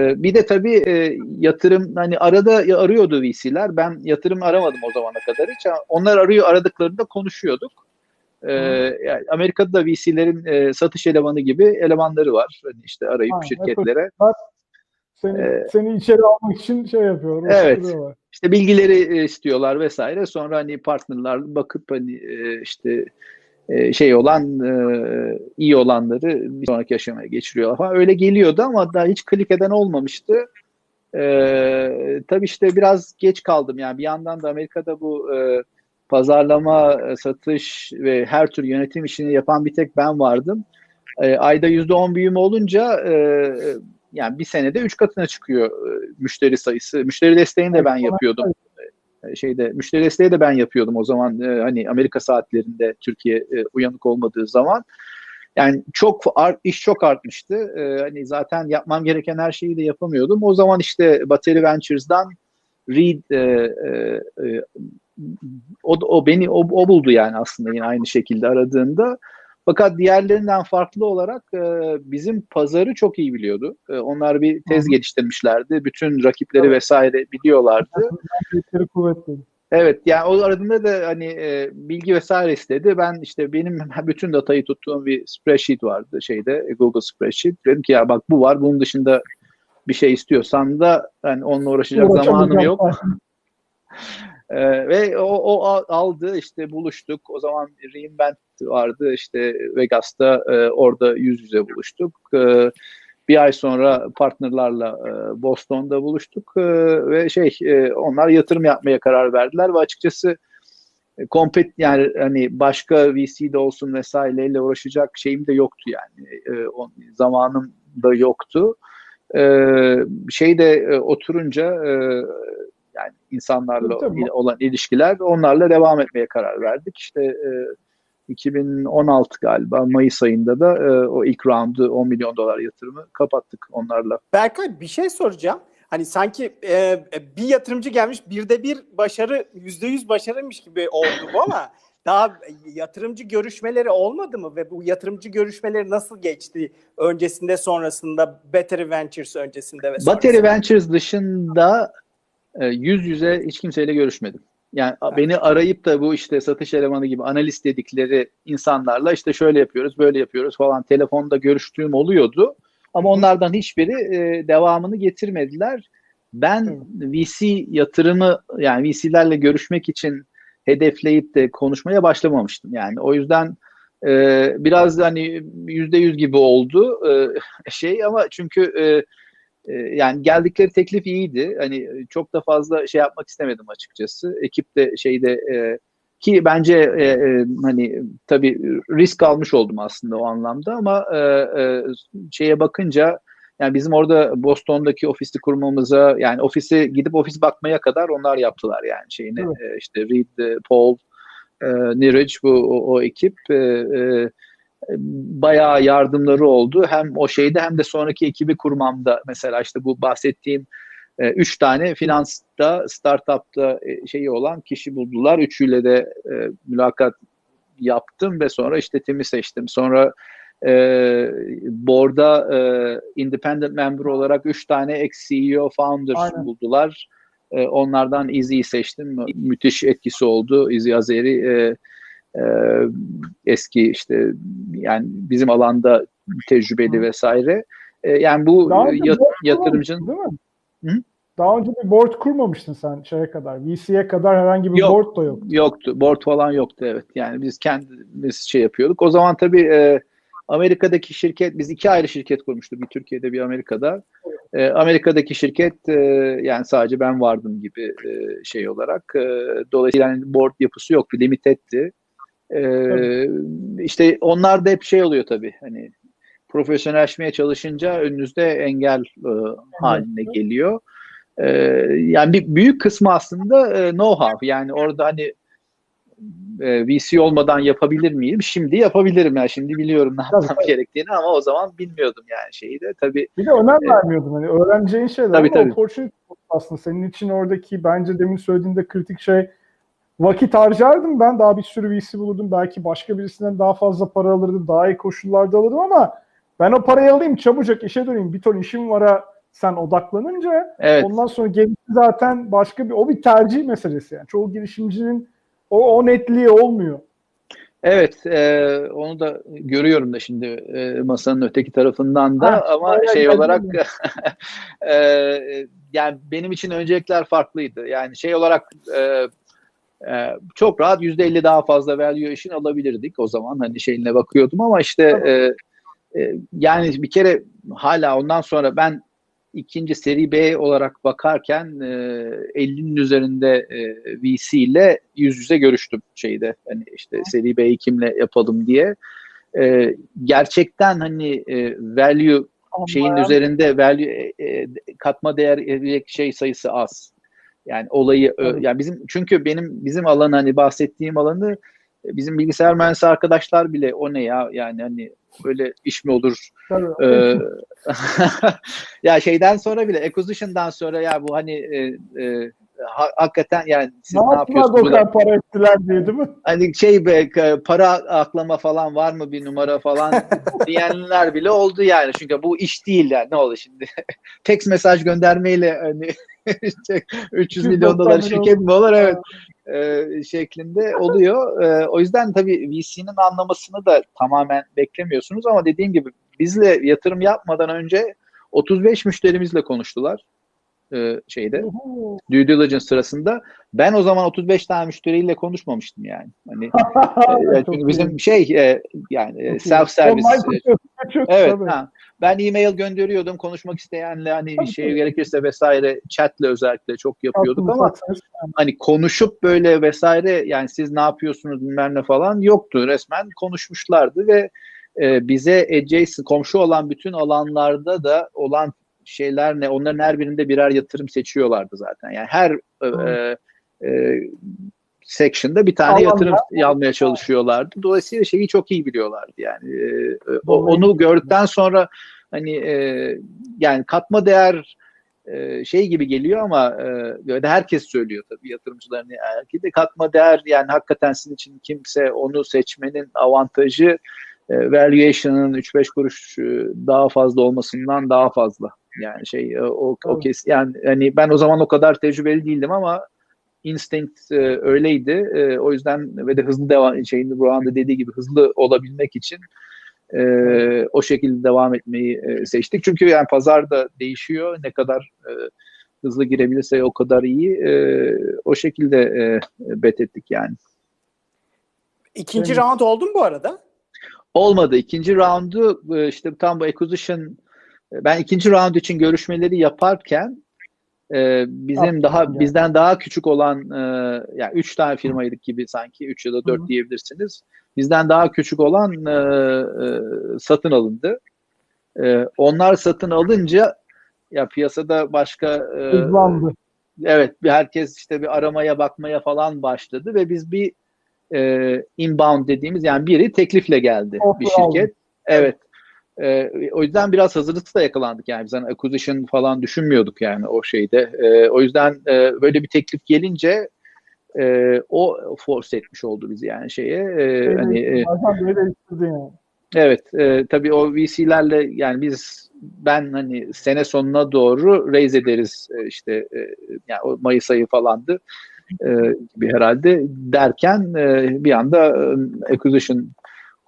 E, bir de tabii e, yatırım hani arada arıyordu VC'ler. Ben yatırım aramadım o zamana kadar hiç. Onlar arıyor aradıklarında konuşuyorduk. E, yani Amerika'da da VC'lerin e, satış elemanı gibi elemanları var. Hani işte arayıp Ha, şirketlere. Seni, Ee, seni içeri almak için şey yapıyorlar. Evet. İşte bilgileri e, istiyorlar vesaire. Sonra hani partnerler bakıp hani işte şey olan e, iyi olanları bir sonraki aşamaya geçiriyorlar falan. Öyle geliyordu ama daha hiç klik eden olmamıştı. E, tabii işte biraz geç kaldım yani bir yandan da Amerika'da bu e, pazarlama, e, satış ve her tür yönetim işini yapan bir tek ben vardım. E, ayda %10 büyüme olunca e, yani bir senede üç katına çıkıyor e, müşteri sayısı. Müşteri desteğini de ben yapıyordum. E, şeyde müşteri desteği de ben yapıyordum o zaman e, hani Amerika saatlerinde Türkiye e, uyanık olmadığı zaman. Yani çok art, iş çok artmıştı. E, hani zaten yapmam gereken her şeyi de yapamıyordum. O zaman işte Battery Ventures'dan Reed e, e, e, o, o beni o, o buldu yani aslında yine aynı şekilde aradığında. Fakat diğerlerinden farklı olarak e, bizim pazarı çok iyi biliyordu. E, onlar bir tez Hı. geliştirmişlerdi. Bütün rakipleri vesaire biliyorlardı. Kuvvetli. Evet yani o aradığında da hani e, bilgi vesaire istedi. Ben işte benim bütün datayı tuttuğum bir spreadsheet vardı şeyde Google spreadsheet. Dedim ki ya bak bu var bunun dışında bir şey istiyorsan da hani onunla uğraşacak zamanım yok. Ee, ve o, o al- aldı işte buluştuk. O zaman Reinvent vardı işte Vegas'ta e, orada yüz yüze buluştuk. E, bir ay sonra partnerlarla e, Boston'da buluştuk E, ve şey e, onlar yatırım yapmaya karar verdiler ve açıkçası e, kompet yani hani başka VC'de olsun vesaireyle uğraşacak şeyim de yoktu yani e, o, zamanım da yoktu. E, şeyde e, oturunca e, insanlarla Tabii, olan ilişkiler onlarla devam etmeye karar verdik. İşte e, 2016 galiba Mayıs ayında da e, o ilk roundu 10 milyon dolar yatırımı kapattık onlarla. Berkay bir şey soracağım. Hani sanki e, bir yatırımcı gelmiş bir de bir başarı yüzde yüz başarıymış gibi oldu bu ama daha yatırımcı görüşmeleri olmadı mı ve bu yatırımcı görüşmeleri nasıl geçti öncesinde sonrasında Better Ventures öncesinde ve sonrasında? Battery Ventures dışında e, yüz yüze hiç kimseyle görüşmedim. Yani a- beni arayıp da bu işte satış elemanı gibi analist dedikleri insanlarla işte şöyle yapıyoruz, böyle yapıyoruz falan telefonda görüştüğüm oluyordu. Ama Hı hı. onlardan hiçbiri e, devamını getirmediler. Ben VC yatırımı yani VC'lerle görüşmek için hedefleyip de konuşmaya başlamamıştım. Yani o yüzden e, biraz hani yüzde yüz gibi oldu e, şey ama çünkü e, e, yani geldikleri teklif iyiydi. Hani çok da fazla şey yapmak istemedim açıkçası. Ekip de şeyde e, ki bence e, e, hani tabii risk almış oldum aslında o anlamda ama e, e, şeye bakınca yani bizim orada Boston'daki ofisi kurmamıza yani ofisi gidip ofis bakmaya kadar onlar yaptılar yani şeyini Evet. e, işte Reed, e, Paul, e, Niraj bu o, o ekip e, e, bayağı yardımları oldu. Hem o şeyde hem de sonraki ekibi kurmamda mesela işte bu bahsettiğim e, üç tane finansta, startupta e, şeyi olan kişi buldular. Üçüyle de e, mülakat yaptım ve sonra işte Tim'i seçtim. Sonra e, board'a e, independent member olarak üç tane ex-CEO founder Aynen. buldular. E, onlardan Izzy'yi seçtim. Mü- Müthiş etkisi oldu. Izzy Azeri e, e, eski işte yani bizim alanda tecrübeli Hı. vesaire. E, yani bu önce yat- yatırımcının değil mi? Hı? Daha önce bir board kurmamıştın sen şeye kadar. VC'ye kadar herhangi bir Yok. board da yok. Yoktu. Board falan yoktu evet. Yani biz kendimiz şey yapıyorduk. O zaman tabii e, Amerika'daki şirket, biz iki ayrı şirket kurmuştuk. Bir Türkiye'de bir Amerika'da. E, Amerika'daki şirket e, yani sadece ben vardım gibi e, şey olarak. E, dolayısıyla yani board yapısı yoktu. Limited'ti. E, işte onlar da hep şey oluyor tabii. Hani profesyonelleşmeye çalışınca önünüzde engel e, haline geliyor. E, yani bir büyük kısmı aslında e, know-how. Yani orada hani e, VC olmadan yapabilir miyim? Şimdi yapabilirim yani şimdi biliyorum ne yapmam tabii. gerektiğini ama o zaman bilmiyordum yani şeyi de tabii. Bir de önem Evet. vermiyordun. Hani öğreneceğin şeyler Tabii, ama tabii. opportunity aslında senin için oradaki bence demin söylediğinde kritik şey vakit harcardım ben daha bir sürü VC bulurdum. Belki başka birisinden daha fazla para alırdım. Daha iyi koşullarda alırdım ama ben o parayı alayım çabucak işe döneyim. Bir ton işim vara sen odaklanınca Evet. ondan sonra gerisi zaten başka bir o bir tercih meselesi yani. Çoğu girişimcinin o, o netliği olmuyor. Evet, e, onu da görüyorum da şimdi e, masanın öteki tarafından da Ha, ama şey olarak e, yani benim için öncelikler farklıydı. Yani şey olarak e, e, çok rahat %50 daha fazla valuation alabilirdik o zaman hani şeyine bakıyordum ama işte e, e, yani bir kere hala ondan sonra ben ikinci seri B olarak bakarken e, 50'nin üzerinde e, VC ile yüz yüze görüştüm şeyde hani işte seri B'yi kimle yapalım diye. E, gerçekten hani e, value şeyin Ama üzerinde value e, e, katma değer edecek şey sayısı az. Yani olayı yani bizim çünkü benim bizim alan hani bahsettiğim alanı e, bizim bilgisayar mühendisi arkadaşlar bile o ne ya yani hani böyle iş mi olur? Tabii, ee, ya şeyden sonra bile acquisition'dan sonra ya bu hani e, e, ha- hakikaten yani siz ne ne, yapıyorsunuz? kadar para ettiler diye değil mi? Hani şey be para aklama falan var mı bir numara falan diyenler bile oldu yani. Çünkü bu iş değil yani ne oldu şimdi? Text mesaj göndermeyle hani işte 300 milyon dolar 290 şirket mi olur? Evet. e, şeklinde oluyor. E, o yüzden tabii VC'nin anlamasını da tamamen beklemiyorsunuz ama dediğim gibi bizle yatırım yapmadan önce 35 müşterimizle konuştular e, şeyde Uhu. due diligence sırasında. Ben o zaman 35 tane müşteriyle konuşmamıştım yani. Hani e, çünkü iyi. bizim şey e, yani e, self service Online çok- Evet. tabii. Ha. Ben e-mail gönderiyordum. Konuşmak isteyenle hani Tabii, şey gerekirse vesaire chatle özellikle çok yapıyorduk ama hani konuşup böyle vesaire yani siz ne yapıyorsunuz bilmem ne falan yoktu. Resmen konuşmuşlardı ve e, bize adjacent komşu olan bütün alanlarda da olan şeyler ne onların her birinde birer yatırım seçiyorlardı zaten. Yani her e, e, section'da bir tane Alanda. yatırım almaya çalışıyorlardı. Dolayısıyla şeyi çok iyi biliyorlardı yani. E, o- Dolayısıyla- onu gördükten sonra hani e, yani katma değer e, şey gibi geliyor ama e, herkes söylüyor tabii yatırımcıların erkeği de katma değer yani hakikaten sizin için kimse onu seçmenin avantajı e, valuation'ın 3-5 kuruş e, daha fazla olmasından daha fazla. Yani şey e, o, o kes yani hani ben o zaman o kadar tecrübeli değildim ama instinct e, öyleydi. E, o yüzden ve de hızlı devam şeyin Burak'ın da dediği gibi hızlı olabilmek için e, o şekilde devam etmeyi e, seçtik. Çünkü yani pazar da değişiyor. Ne kadar e, hızlı girebilirse o kadar iyi. E, o şekilde e, bet ettik yani. İkinci Evet. round oldu mu bu arada? Olmadı. İkinci roundu e, işte tam bu acquisition ben ikinci round için görüşmeleri yaparken e, bizim Yaptım daha yani. bizden daha küçük olan e, yani üç tane firmaydık gibi sanki üç ya da dört Hı hı. diyebilirsiniz. Bizden daha küçük olan e, e, satın alındı. E, onlar satın alınca ya piyasada başka e, Hızlandı. evet bir herkes işte bir aramaya bakmaya falan başladı ve biz bir e, inbound dediğimiz yani biri teklifle geldi Offer bir şirket. aldık. Evet. E, o yüzden biraz hazırlıksız da yakalandık yani biz hani acquisition falan düşünmüyorduk yani o şeyde. E, o yüzden e, böyle bir teklif gelince e, o force etmiş oldu bizi yani şeye. E, hani e, yani. Evet, e, tabii o VC'lerle yani biz ben hani sene sonuna doğru raise ederiz e, işte e, yani o Mayıs ayı falandı e, gibi herhalde derken e, bir anda e, acquisition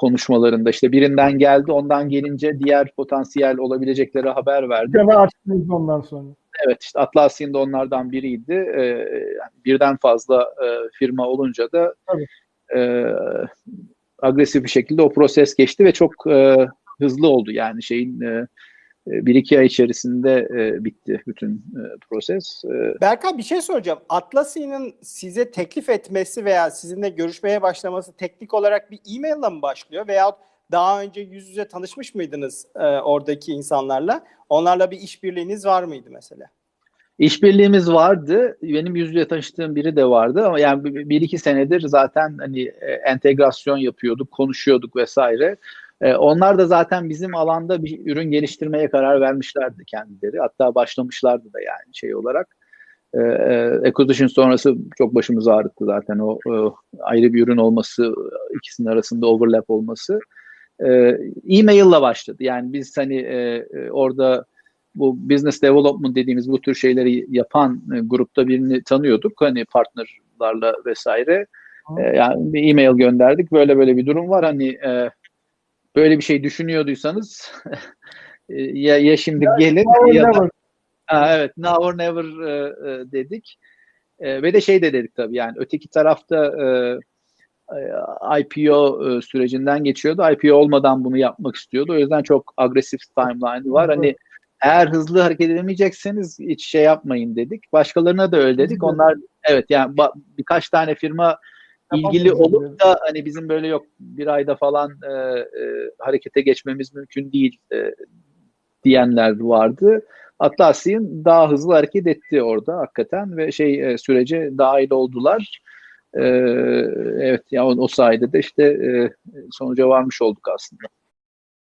konuşmalarında işte birinden geldi ondan gelince diğer potansiyel olabileceklere haber verdi. Gene açtınız ondan sonra. Evet işte Atlassian da onlardan biriydi. E, yani birden fazla e, firma olunca da Tabii. e, agresif bir şekilde o proses geçti ve çok e, hızlı oldu. Yani şeyin e, bir iki ay içerisinde e, bitti bütün e, proses. E, Berkay bir şey soracağım. Atlassian'ın size teklif etmesi veya sizinle görüşmeye başlaması teknik olarak bir e-mail mı başlıyor veyahut daha önce yüz yüze tanışmış mıydınız e, oradaki insanlarla? Onlarla bir işbirliğiniz var mıydı mesela? İşbirliğimiz vardı. Benim yüz yüze tanıştığım biri de vardı ama yani bir, bir iki senedir zaten hani e, entegrasyon yapıyorduk, konuşuyorduk vesaire. E, onlar da zaten bizim alanda bir ürün geliştirmeye karar vermişlerdi kendileri. Hatta başlamışlardı da yani şey olarak. E, e, acquisition sonrası çok başımızı ağrıttı zaten o, o ayrı bir ürün olması, ikisinin arasında overlap olması. E, e-mail'la başladı. Yani biz hani e, e, orada bu business development dediğimiz bu tür şeyleri yapan e, grupta birini tanıyorduk. Hani partnerlarla vesaire. E, yani bir e-mail gönderdik. Böyle böyle bir durum var. Hani e, böyle bir şey düşünüyorduysanız e, ya, ya şimdi Ya, gelin Now ya da. Ha, evet, now or never e, e, dedik. E, ve de şey de dedik tabii yani öteki tarafta e, e, IPO e, sürecinden geçiyordu. IPO olmadan bunu yapmak istiyordu. O yüzden çok agresif timeline var. Hani eğer hızlı hareket edemeyecekseniz hiç şey yapmayın dedik. Başkalarına da öyle dedik. Onlar evet yani birkaç tane firma ilgili olup da hani bizim böyle yok bir ayda falan e, e, harekete geçmemiz mümkün değil e, diyenler vardı. Atlassian daha hızlı hareket etti orada hakikaten ve şey e, sürece dahil oldular. E, evet ya o, o sayede de işte e, sonuca varmış olduk aslında.